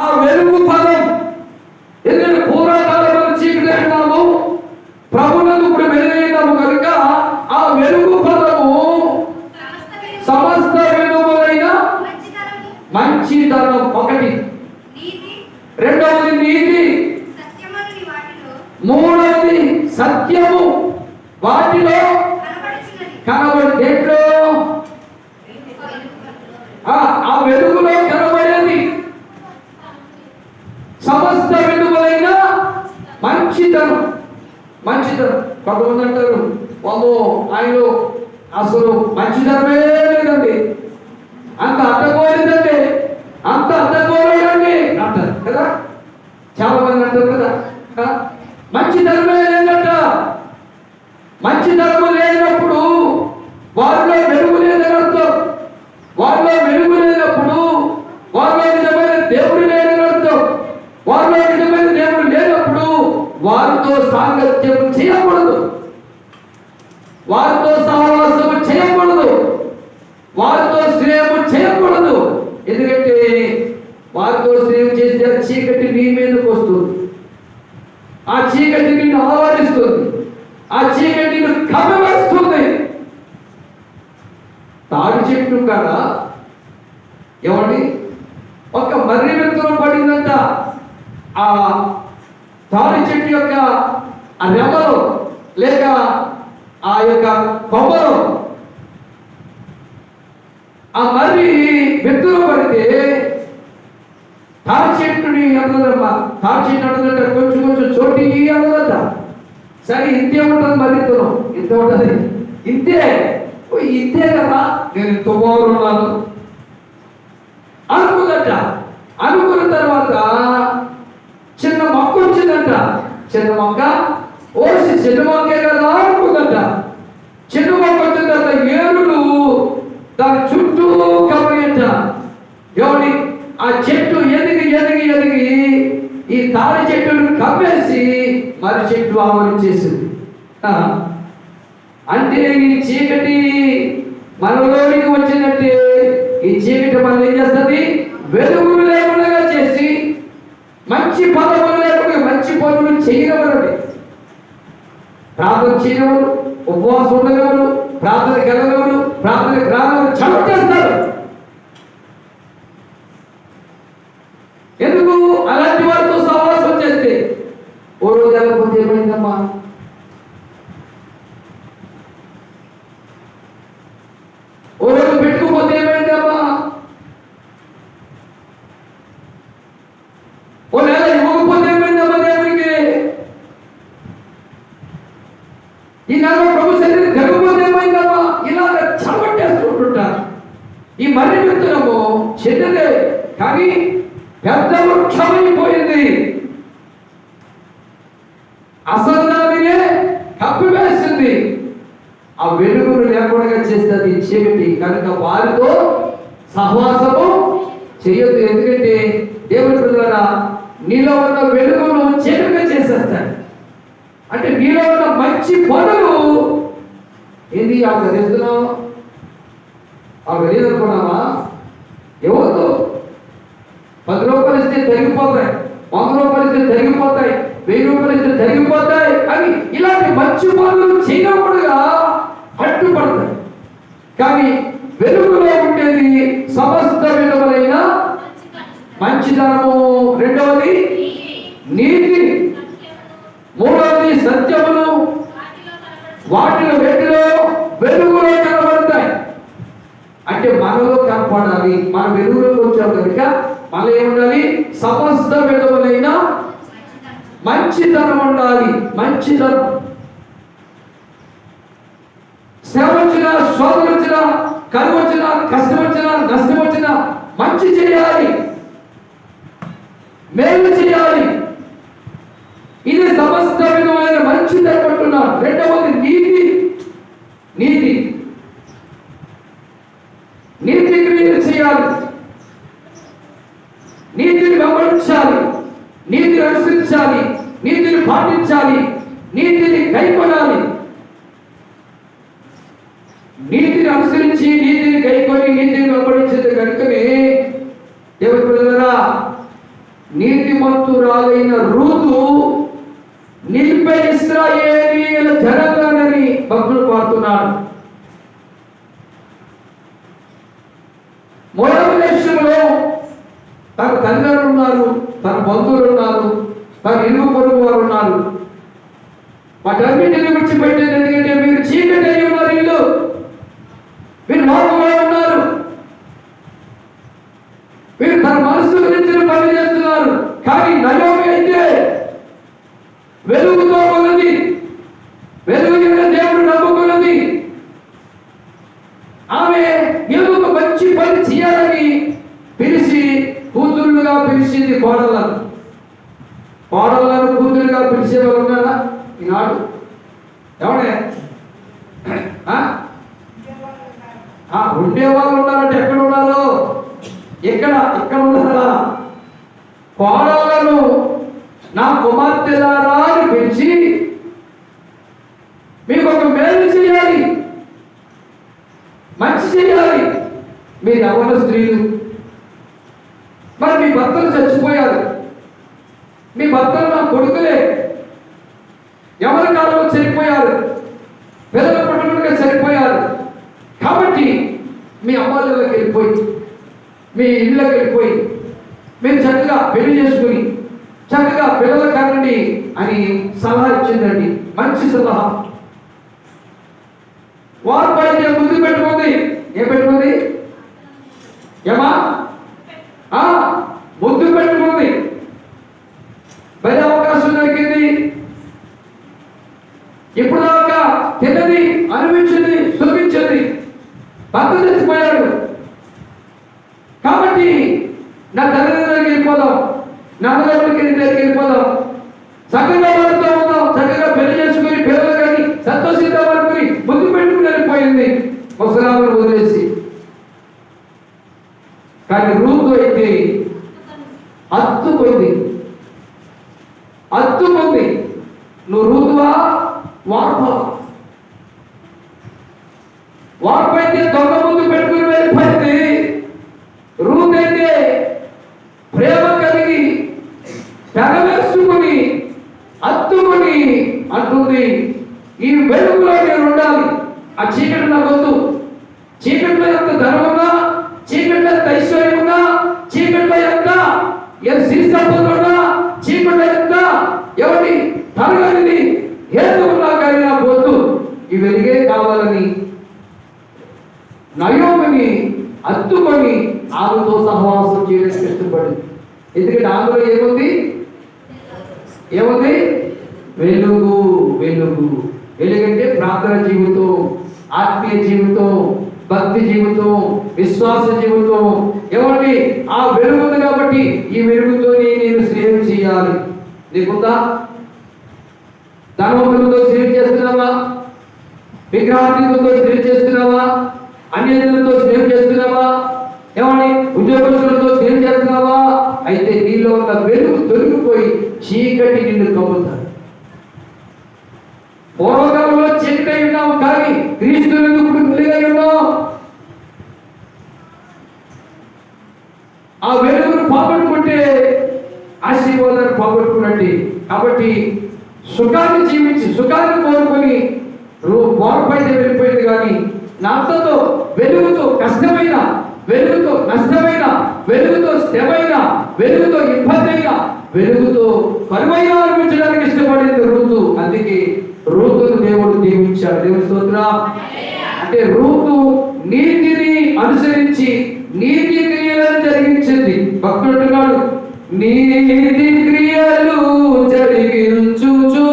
ఆ వెలుగు పదం ఎందుకంటే పూర్వకాలంలో చీకటి అంటాము ప్రభునందు ఇప్పుడు వెలుగైనాము కనుక ఆ వెలుగు పదము సమస్త మంచితనము, మంచితనం ఒకటి. రెండవది నీతి. సత్యమనుని వాటిలో మూడవది సత్యము వాటిలో కనబడుచున్నది కనబడి దేంట్లో ఆ ఆ వెలుగులో కనబడేది సమస్త వెలుగులైన మంచితనం మంచితనం. కొంతమంది అంటారు వాళ్ళు ఆయనలో అసలు మంచితనమే లేదండి. అంత అడ్డగోలేదండి అంత అడ్డగోలేదండి అంటారు కదా? చాలా మంది అంటారు కదా? మంచి ధర్మే లేదంట. మంచి ధర్మం లేనప్పుడు వారిలో వెలుగు లేదని అర్థం. వారిలో వెలుగు లేనప్పుడు వారిలో నిజమైన దేవుడు లేదని అర్థం. వారిలో నిజమైన దేవుడు లేనప్పుడు వారితో సాంగత్యం చేయకూడదు. వారితో సహవాసము చేయకూడదు. వారితో శ్రేయము చేయకూడదు. ఎందుకంటే వారితో శ్రేయం చేస్తే ఆ చీకటి నీ మీదకు వస్తుంది. ఆ చీకటి నిన్ను ఆవరిస్తుంది. ఆ చీకటి నిన్ను కమ్మివేస్తుంది తాడి చెట్టు కదా ఏమండి? ఒక మర్రి విత్తనం పడిందంట. ఆ తాడి చెట్టు యొక్క ఆ రెమ్మలు లేక ఆ యొక్క కొమ్మలు ఆ మర్రి వెతులు పడితే తాడి చెట్టుని అన్నదమ్మా తాడి చెట్టు అన్నదంట కొంచెం కొంచెం చోటి అన్నదట సరే ఇంతే ఉంటుంది మరి విత్తనం ఇంత ఉంటుంది. ఇంతే. ఇంతే కదా. నేను ఇంత బాగున్నాను అనుకుందట అనుకున్న తర్వాత చిన్న మొక్క వచ్చిందంట. చిన్న మొక్క ఓసి చిన్న మొక్కే కదా అనుకుందట చెట్టు మొక్క తర్వాత ఏరులు దాని చుట్టూ కమ్మయ్యంట ఎవరి ఆ చెట్టు ఎదిగి ఎదిగి ఎదిగి ఈ తాడి చెట్టును కప్పేసి మరి చెట్టు ఆవరించేసింది ఆ, అంటే ఈ చీకటి మనలోనికి వచ్చినట్టే ఈ చీకటి మనం ఏం చేస్తుంది? వెలుగు లేకుండా చేసి మంచి పదవులు లేకుండా మంచి పనులు చేయగలరు ప్రార్థన చేయగలరు ఉపవాసం ఉండగలరు ప్రార్థన గెలగలరు ప్రార్థన గ్రామాలు చమకేస్తారు విత్తనము చిన్నదే కానీ పెద్ద వృక్షమైపోయింది అసలు దానినే కప్పివేసింది. ఆ వెలుగును లేకుండా చేస్తుంది చీకటి కనుక వారితో సహవాసము చేయొద్దు. ఎందుకంటే దేవుడి ద్వారా నీలో ఉన్న వెలుగును చీకటిగా చేసేస్తాడు. అంటే నీలో ఉన్న మంచి పనులు ఏది? ఆ తెలుస్తున్నావు ఆ గది ఇవ్వద్దు పది రూపాయలు ఇస్తే తరిగిపోతాయి. వంద రూపాయలు ఇస్తే తరిగిపోతాయి. వెయ్యి రూపాయలు ఇస్తే తరిగిపోతాయి. అని ఇలాంటి మంచి పనులు చేయకూడదుగా అడ్డుపడతాయి. కానీ వెలుగులో ఉండేది సమస్త విలువలైన మంచితనము. రెండవది నీతి. మూడవది సత్యములు. వాటిలో వేటిలో వెలుగులో అంటే మనలో కనపడాలి మన వెలుగులోకి వచ్చాం కనుక మన ఏముండాలి? సమస్త విధములైన మంచితనం ఉండాలి. మంచితనం. శ్రమ వచ్చిన శోధన వచ్చిన కరువు వచ్చిన కష్టం వచ్చిన నష్టం వచ్చిన మంచి చేయాలి. మేలు చేయాలి. ఇది సమస్త విధమైన మంచితనం అంటున్నారు. రెండవది నీతి. నీతి. నీతి క్రియలు చేయాలి. నీతిని వెంబడించాలి. నీతిని అనుసరించాలి. నీతిని పాటించాలి. నీతిని కైకొనాలి నీతిని అనుసరించి నీతిని కైకొని నీతిని వెంబడించింది కనుకనే దేవుడు పిల్లరా నీతిమంతురాలైన రూతు నిలిపే ఇస్రాయేలీల జనగానని భక్తులు పాడుతున్నాడు మొదటి దేశంలో తన తల్లిదండ్రులు ఉన్నారు తన బంధువులు ఉన్నారు తన ఇరుగు పొరుగు వారు ఉన్నారు. వాటన్నిటిని విడిచిపెట్టేది ఎందుకంటే మీరు చీకటి అయి ఉన్నారు ఇల్లు మీరు లోపంలో ఉన్నారు. మీరు తన మనసు గురించి పని చేస్తున్నారు. కానీ నయోమి అయితే వెలుగుతో ఉన్నది వెలుగు దేవుడు నమ్ముకున్నది ఆమె మంచి పని చేయాలని పిలిచి కూతుళ్ళుగా పిలిచింది కోడళ్ళను. కోడళ్ళను కూతురుగా పిలిచే వాళ్ళు ఉన్నారా ఈనాడు? ఎవడే? ఆ? ఉండేవాళ్ళు ఉన్నారంటే ఎక్కడ ఉన్నారు? ఎక్కడ? ఎక్కడ ఉన్నారా? కోడలను నా కుమార్తెలారా అని పిలిచి మీకు ఒక మేలు చేయాలి. మంచి చేయాలి. మీ నవ్వన స్త్రీలు. మరి మీ భర్తలు చచ్చిపోయారు. మీ భర్తలు నా కొడుకులే. ఎవరి కాలంలో చనిపోయారు. పిల్లల పుట్టలుగా చనిపోయారు. కాబట్టి మీ అమ్మాయిలోకి వెళ్ళిపోయి మీ ఇళ్ళకి వెళ్ళిపోయి మీరు చక్కగా పెళ్ళి చేసుకుని చక్కగా పిల్లల కనండి అని సలహా ఇచ్చిందండి. మంచి సలహా. వారు పైన ముందు పెట్టుకుంది. ఏం పెట్టుకుంది? ఏమా? ఆ ముద్దు పెట్టుకుంది. భలే అవకాశం దొరికింది. ఇప్పుడు దాకా తిన్నది అనిపించింది సుఖించింది. భర్త చచ్చిపోయాడు. కాబట్టి నా తల్లిదండ్రులకి వెళ్ళిపోదాం. నా అన్నదమ్ములకి దగ్గరికి వెళ్ళిపోదాం. చక్కగా వాళ్ళతో ఉందాం చక్కగా పెళ్ళి చేసుకుని పిల్లలు కానీ సంతోషిద్దాం అనుకుని ముందు పెట్టుకుని వెళ్ళిపోయింది. ముసలామును వదిలేసి. కానీ రూతు అయితే అత్తు హత్తుకుంది నువ్వు రూతువా వార్ప అయితే దొంగ ముందు పెట్టుకుని వెళ్ళిపోయింది. రూత్ అయితే ప్రేమ కలిగి తెరవేసుకుని అత్తుకుని అంటుంది. ఈ వెలుగులో నేను ఉండాలి. ఆ చీకటి నాకు వద్దు. చీకటిలో ఎంత ధనం ఉన్నా చీకట్ల యొక్క ఐశ్వర్యం ఉన్నా చీకట్లో ఎవరి తరగనిది హేతువులా కలిగిన కానీ నాకు వద్దు ఈ వెలుగే కావాలని నయోమిని అత్తుకొని ఆమెతో సహవాసం చేయడానికి ఇష్టపడింది ఎందుకంటే ఆమెలో ఏముంది? ఏముంది? వెలుగు వెలుగు. వెలుగంటే ప్రార్థన జీవితం ఆత్మీయ జీవితం భక్తి జీవితం విశ్వాస జీవితం ఏమండి ఆ వెలుగు ఉంది కాబట్టి ఈ వెలుగుతోని నేను స్నేహం చేయాలి. నీకుందా ధనవంతులతో స్నేహం చేస్తున్నావా? విగ్రహార్థికులతో స్నేహం చేస్తున్నావా? అన్యజనులతో స్నేహం చేస్తున్నావా? ఏమని ఉద్యోగస్తులతో స్నేహం చేస్తున్నావా? అయితే నీలో ఉన్న వెలుగు తొలగిపోయి చీకటి నిన్ను కమ్ముతారు పూర్వకాలంలో చీకటి అయి ఉన్నావు కానీ క్రీస్తు వెలుగుగా ఉన్నావు ఆ వెలుగును పోగొట్టుకుంటే ఆశీర్వాదాన్ని పోగొట్టుకున్నట్టు కాబట్టి సుఖాన్ని జీవించి సుఖాన్ని కోరుకొని ఓరపైతే వెళ్ళిపోయింది కానీ నష్టతో వెలుగుతో కష్టమైన వెలుగుతో నష్టమైన వెలుగుతో శ్రమైన వెలుగుతో ఇబ్బంది అయిన వెలుగుతో కరువైన అనిపించడానికి ఇష్టపడింది రూతు. అందుకే రూతును దేవుడు దీవించాడు దేవుడు స్తోత్ర. అంటే రూతు నీతిని అనుసరించి నీతి క్రియలను జరిగించింది. భక్తుడున్నాడు నీతి క్రియలు జరిగించుచు